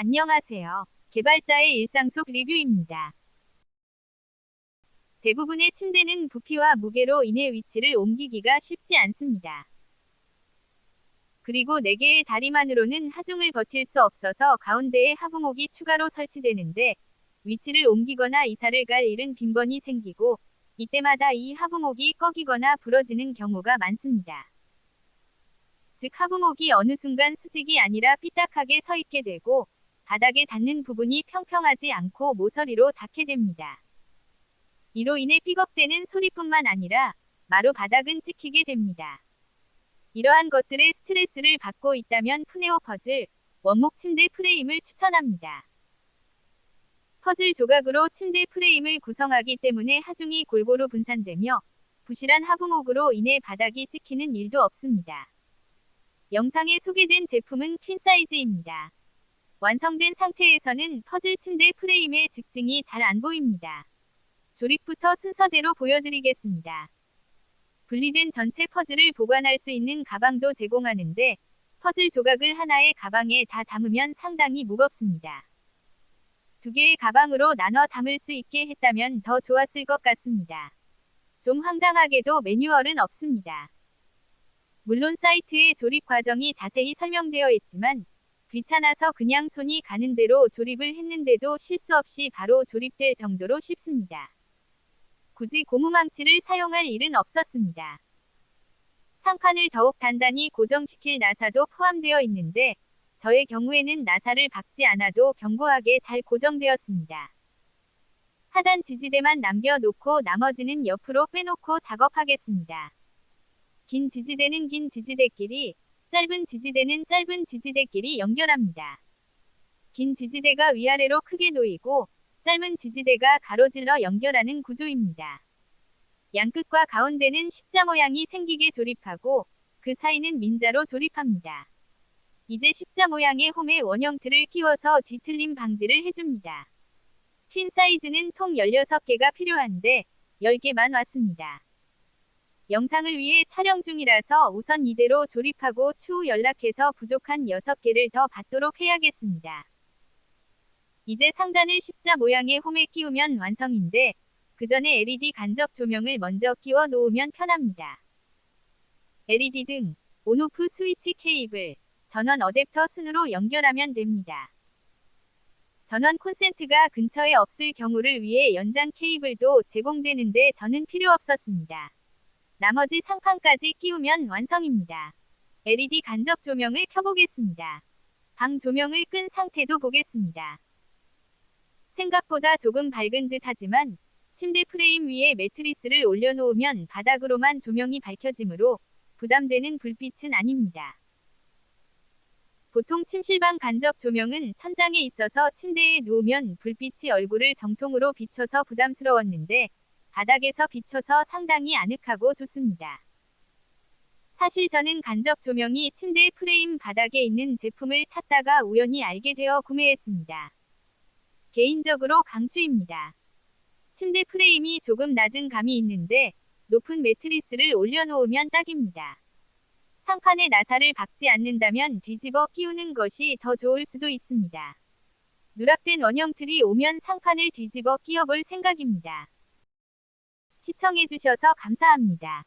안녕하세요. 개발자의 일상 속 리뷰입니다. 대부분의 침대는 부피와 무게로 인해 위치를 옮기기가 쉽지 않습니다. 그리고 4개의 다리만으로는 하중을 버틸 수 없어서 가운데에 하부목이 추가로 설치되는데 위치를 옮기거나 이사를 갈 일은 빈번히 생기고 이때마다 이 하부목이 꺼기거나 부러지는 경우가 많습니다. 즉 하부목이 어느 순간 수직이 아니라 삐딱하게 서 있게 되고 바닥에 닿는 부분이 평평하지 않고 모서리로 닿게 됩니다. 이로 인해 삐걱대는 소리뿐만 아니라 마루 바닥은 찍히게 됩니다. 이러한 것들의 스트레스를 받고 있다면 푸네오 퍼즐 원목 침대 프레임을 추천합니다. 퍼즐 조각으로 침대 프레임을 구성하기 때문에 하중이 골고루 분산되며 부실한 하부목으로 인해 바닥이 찍히는 일도 없습니다. 영상에 소개된 제품은 퀸 사이즈입니다. 완성된 상태에서는 퍼즐 침대 프레임의 직증이 잘 안 보입니다. 조립부터 순서대로 보여드리겠습니다. 분리된 전체 퍼즐을 보관할 수 있는 가방도 제공하는데 퍼즐 조각을 하나의 가방에 다 담으면 상당히 무겁습니다. 두 개의 가방으로 나눠 담을 수 있게 했다면 더 좋았을 것 같습니다. 좀 황당하게도 매뉴얼은 없습니다. 물론 사이트에 조립 과정이 자세히 설명되어 있지만 귀찮아서 그냥 손이 가는 대로 조립을 했는데도 실수 없이 바로 조립될 정도로 쉽습니다. 굳이 고무망치를 사용할 일은 없었습니다. 상판을 더욱 단단히 고정시킬 나사도 포함되어 있는데 저의 경우에는 나사를 박지 않아도 견고하게 잘 고정되었습니다. 하단 지지대만 남겨놓고 나머지는 옆으로 빼놓고 작업하겠습니다. 긴 지지대는 긴 지지대끼리, 짧은 지지대는 짧은 지지대끼리 연결합니다. 긴 지지대가 위아래로 크게 놓이고 짧은 지지대가 가로질러 연결하는 구조입니다. 양끝과 가운데는 십자 모양이 생기게 조립하고 그 사이는 민자로 조립합니다. 이제 십자 모양의 홈에 원형 틀을 끼워서 뒤틀림 방지를 해줍니다. 퀸 사이즈는 통 16개가 필요한데 10개만 왔습니다. 영상을 위해 촬영 중이라서 우선 이대로 조립하고 추후 연락해서 부족한 6개를 더 받도록 해야겠습니다. 이제 상단을 십자 모양의 홈에 끼우면 완성인데 그 전에 LED 간접 조명을 먼저 끼워 놓으면 편합니다. LED 등 온오프 스위치 케이블, 전원 어댑터 순으로 연결하면 됩니다. 전원 콘센트가 근처에 없을 경우를 위해 연장 케이블도 제공되는데 저는 필요 없었습니다. 나머지 상판까지 끼우면 완성입니다. LED 간접 조명을 켜보겠습니다. 방 조명을 끈 상태도 보겠습니다. 생각보다 조금 밝은 듯 하지만 침대 프레임 위에 매트리스를 올려놓으면 바닥으로만 조명이 밝혀지므로 부담되는 불빛은 아닙니다. 보통 침실방 간접 조명은 천장에 있어서 침대에 누우면 불빛이 얼굴을 정통으로 비춰서 부담스러웠는데 바닥에서 비춰서 상당히 아늑하고 좋습니다. 사실 저는 간접 조명이 침대 프레임 바닥에 있는 제품을 찾다가 우연히 알게 되어 구매했습니다. 개인적으로 강추입니다. 침대 프레임이 조금 낮은 감이 있는데 높은 매트리스를 올려놓으면 딱입니다. 상판에 나사를 박지 않는다면 뒤집어 끼우는 것이 더 좋을 수도 있습니다. 누락된 원형 틀이 오면 상판을 뒤집어 끼워볼 생각입니다. 시청해주셔서 감사합니다.